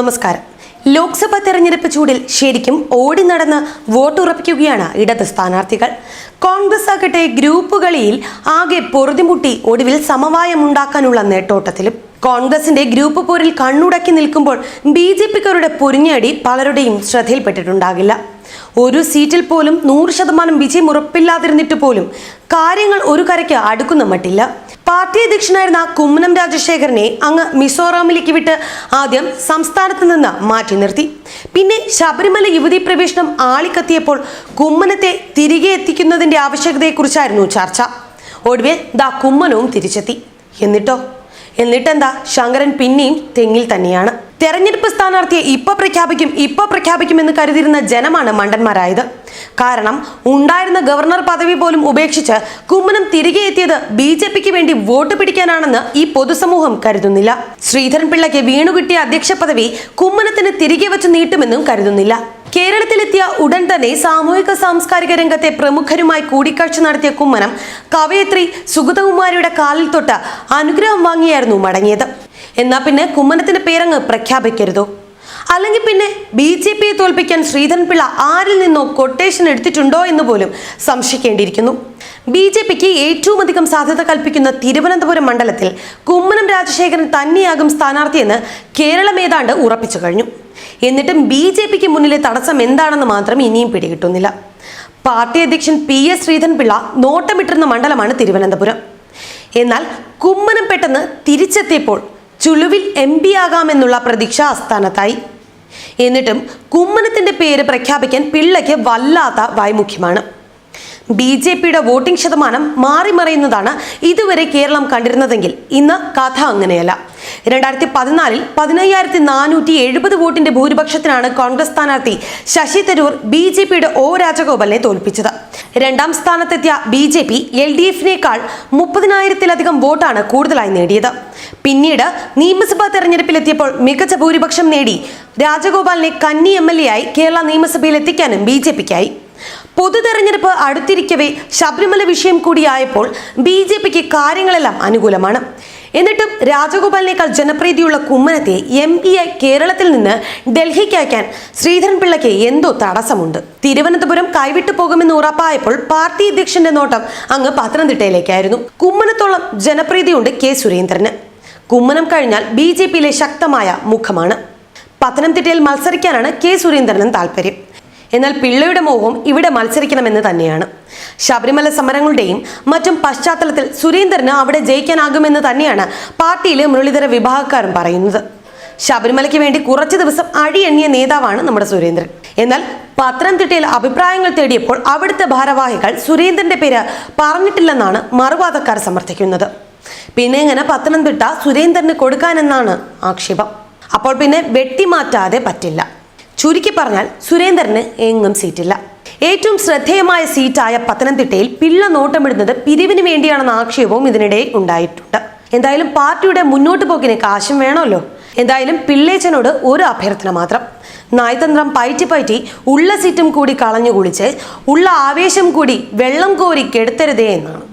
നമസ്കാരം. ലോക്സഭാ തെരഞ്ഞെടുപ്പ് ചൂടിൽ ശരിക്കും ഓടി നടന്ന് വോട്ടുറപ്പിക്കുകയാണ് ഇടത് സ്ഥാനാർത്ഥികൾ. കോൺഗ്രസ് ആകട്ടെ ഗ്രൂപ്പ് കളിയിൽ ആകെ പൊറുതിമുട്ടി ഒടുവിൽ സമവായമുണ്ടാക്കാനുള്ള നേട്ടോട്ടത്തിലും. കോൺഗ്രസിന്റെ ഗ്രൂപ്പ് പോരിൽ കണ്ണുടക്കി നിൽക്കുമ്പോൾ ബി ജെ പിക്കാരുടെ പൊരിഞ്ഞടി പലരുടെയും ശ്രദ്ധയിൽപ്പെട്ടിട്ടുണ്ടാകില്ല. ഒരു സീറ്റിൽ പോലും നൂറ് ശതമാനം വിജയം ഉറപ്പില്ലാതിരുന്നിട്ട് പോലും കാര്യങ്ങൾ ഒരു കരയ്ക്ക് അടുക്കുന്ന മട്ടില്ല. പാർട്ടി അധ്യക്ഷനായിരുന്ന കുമ്മനം രാജശേഖരനെ അങ്ങ് മിസോറാമിലേക്ക് വിട്ട് ആദ്യം സംസ്ഥാനത്ത് നിന്ന് മാറ്റി നിർത്തി. പിന്നെ ശബരിമല യുവതി പ്രവേശനം ആളിക്കത്തിയപ്പോൾ കുമ്മനത്തെ തിരികെ എത്തിക്കുന്നതിന്റെ ആവശ്യകതയെക്കുറിച്ചായിരുന്നു ചർച്ച. ഒടുവിൽ ദാ കുമ്മനവും തിരിച്ചെത്തി. എന്നിട്ടോ? എന്നിട്ടെന്താ? ശങ്കരൻ പിന്നെയും തെങ്ങിൽ തന്നെയാണ്. തെരഞ്ഞെടുപ്പ് സ്ഥാനാർത്ഥിയെ ഇപ്പൊ പ്രഖ്യാപിക്കും ഇപ്പൊ പ്രഖ്യാപിക്കുമെന്ന് കരുതിയിരുന്ന ജനമാണ് മണ്ടന്മാരായത്. കാരണം ഉണ്ടായിരുന്ന ഗവർണർ പദവി പോലും ഉപേക്ഷിച്ച് കുമ്മനം തിരികെ എത്തിയത് ബി ജെ പിക്ക് വേണ്ടി വോട്ട് പിടിക്കാനാണെന്ന് ഈ പൊതുസമൂഹം കരുതുന്നില്ല. ശ്രീധരൻ പിള്ളയ്ക്ക് വീണുകിട്ടിയ അധ്യക്ഷ പദവി കുമ്മനത്തിന് തിരികെ വെച്ച് നീട്ടുമെന്നും കരുതുന്നില്ല. കേരളത്തിലെത്തിയ ഉടൻ തന്നെ സാമൂഹിക സാംസ്കാരിക രംഗത്തെ പ്രമുഖരുമായി കൂടിക്കാഴ്ച നടത്തിയ കുമ്മനം കവയത്രി സുഗതകുമാരിയുടെ കാലിൽ തൊട്ട് അനുഗ്രഹം വാങ്ങിയായിരുന്നു മടങ്ങിയത്. എന്നാൽ പിന്നെ കുമ്മനത്തിന്റെ പേരങ്ങ് പ്രഖ്യാപിക്കരുതോ? അല്ലെങ്കിൽ പിന്നെ ബി ജെ പിയെ തോൽപ്പിക്കാൻ ശ്രീധരൻപിള്ള ആരിൽ നിന്നോ കൊട്ടേഷൻ എടുത്തിട്ടുണ്ടോ എന്ന് പോലും സംശയിക്കേണ്ടിയിരിക്കുന്നു. ബി ജെ പിക്ക് ഏറ്റവും അധികം സാധ്യത കൽപ്പിക്കുന്ന തിരുവനന്തപുരം മണ്ഡലത്തിൽ കുമ്മനം രാജശേഖരൻ തന്നെയാകും സ്ഥാനാർത്ഥിയെന്ന് കേരളം ഏതാണ്ട് ഉറപ്പിച്ചു കഴിഞ്ഞു. എന്നിട്ടും ബി ജെ പിക്ക് മുന്നിലെ തടസ്സം എന്താണെന്ന് മാത്രം ഇനിയും പിടികിട്ടുന്നില്ല. പാർട്ടി അധ്യക്ഷൻ പി എസ് ശ്രീധരൻപിള്ള നോട്ടമിട്ടിരുന്ന മണ്ഡലമാണ് തിരുവനന്തപുരം. എന്നാൽ കുമ്മനം പെട്ടെന്ന് തിരിച്ചെത്തിയപ്പോൾ ചുളുവിൽ എം പി ആകാമെന്നുള്ള പ്രതീക്ഷ അസ്ഥാനത്തായി എന്നിട്ടും കുമ്മനത്തിന്റെ പേര് പ്രഖ്യാപിക്കാൻ പിള്ളയ്ക്ക് വല്ലാത്ത വൈമുഖ്യമാണ് ബി ജെ പിയുടെ വോട്ടിംഗ് ശതമാനം മാറിമറിയുന്നതാണ് ഇതുവരെ കേരളം കണ്ടിരുന്നതെങ്കിൽ. ഇന്ന് കഥ അങ്ങനെയല്ല. രണ്ടായിരത്തി പതിനാലിൽ പതിനയ്യായിരത്തി നാനൂറ്റി എഴുപത് വോട്ടിന്റെ ഭൂരിപക്ഷത്തിനാണ് കോൺഗ്രസ് സ്ഥാനാർത്ഥി ശശി തരൂർ ബി ജെ പിയുടെ ഒ രാജഗോപാലിനെ തോൽപ്പിച്ചത്. രണ്ടാം സ്ഥാനത്തെത്തിയ B J P L D എഫിനേക്കാൾ മുപ്പതിനായിരത്തിലധികം വോട്ടാണ് കൂടുതലായി നേടിയത്. പിന്നീട് നിയമസഭാ തെരഞ്ഞെടുപ്പിലെത്തിയപ്പോൾ മികച്ച ഭൂരിപക്ഷം നേടി രാജഗോപാലിനെ കന്നി എം എൽ എ ആയി കേരള നിയമസഭയിൽ എത്തിക്കാനും ബി ജെ പിക്കായി. പൊതു തെരഞ്ഞെടുപ്പ് അടുത്തിരിക്കവേ ശബരിമല വിഷയം കൂടിയായപ്പോൾ ബി ജെ പിക്ക് കാര്യങ്ങളെല്ലാം അനുകൂലമാണ്. എന്നിട്ടും രാജഗോപാലിനേക്കാൾ ജനപ്രീതിയുള്ള കുമ്മനത്തെ എം പി ആയി കേരളത്തിൽ നിന്ന് ഡൽഹിക്ക് അയക്കാൻ ശ്രീധരൻപിള്ളയ്ക്ക് എന്തോ തടസ്സമുണ്ട്. തിരുവനന്തപുരം കൈവിട്ടു പോകുമെന്ന് ഉറപ്പായപ്പോൾ പാർട്ടി അധ്യക്ഷന്റെ നോട്ടം അങ്ങ് പത്തനംതിട്ടയിലേക്കായിരുന്നു. കുമ്മനത്തോളം ജനപ്രീതിയുണ്ട് കെ സുരേന്ദ്രന്. കുമ്മനം കഴിഞ്ഞാൽ ബി ശക്തമായ മുഖമാണ്. പത്തനംതിട്ടയിൽ മത്സരിക്കാനാണ് കെ സുരേന്ദ്രനും താല്പര്യം. എന്നാൽ പിള്ളയുടെ മോഹം ഇവിടെ മത്സരിക്കണമെന്ന് തന്നെയാണ്. ശബരിമല സമരങ്ങളുടെയും മറ്റും പശ്ചാത്തലത്തിൽ സുരേന്ദ്രന് അവിടെ ജയിക്കാനാകുമെന്ന് തന്നെയാണ് പാർട്ടിയിലെ മുരളീധര വിഭാഗക്കാരും പറയുന്നത്. ശബരിമലയ്ക്ക് വേണ്ടി കുറച്ച് ദിവസം അഴിയെണ്ണിയ നേതാവാണ് നമ്മുടെ സുരേന്ദ്രൻ. എന്നാൽ പത്തനംതിട്ടയിൽ അഭിപ്രായങ്ങൾ തേടിയപ്പോൾ അവിടുത്തെ ഭാരവാഹികൾ സുരേന്ദ്രന്റെ പേര് പറഞ്ഞിട്ടില്ലെന്നാണ് മറുവാദക്കാർ സമർത്ഥിക്കുന്നത്. പിന്നെ എങ്ങനെ പത്തനംതിട്ട സുരേന്ദ്രന് കൊടുക്കാനെന്നാണ് ആക്ഷേപം. അപ്പോൾ പിന്നെ വെട്ടിമാറ്റാതെ പറ്റില്ല. ചുരുക്കി പറഞ്ഞാൽ സുരേന്ദ്രന് എങ്ങും സീറ്റില്ല. ഏറ്റവും ശ്രദ്ധേയമായ സീറ്റായ പത്തനംതിട്ടയിൽ പിള്ള നോട്ടമിടുന്നത് പിരിവിന് വേണ്ടിയാണെന്ന ആക്ഷേപവും ഇതിനിടെ ഉണ്ടായിട്ടുണ്ട്. എന്തായാലും പാർട്ടിയുടെ മുന്നോട്ട് പോക്കിന് കാശും വേണമല്ലോ. എന്തായാലും പിള്ളേച്ചനോട് ഒരു അഭ്യർത്ഥന മാത്രം. നയതന്ത്രം പയറ്റി പയറ്റി ഉള്ള സീറ്റും കൂടി കളഞ്ഞു കുളിച്ച് ഉള്ള ആവേശം കൂടി വെള്ളം കോരി കെടുത്തരുതേ എന്നാണ്.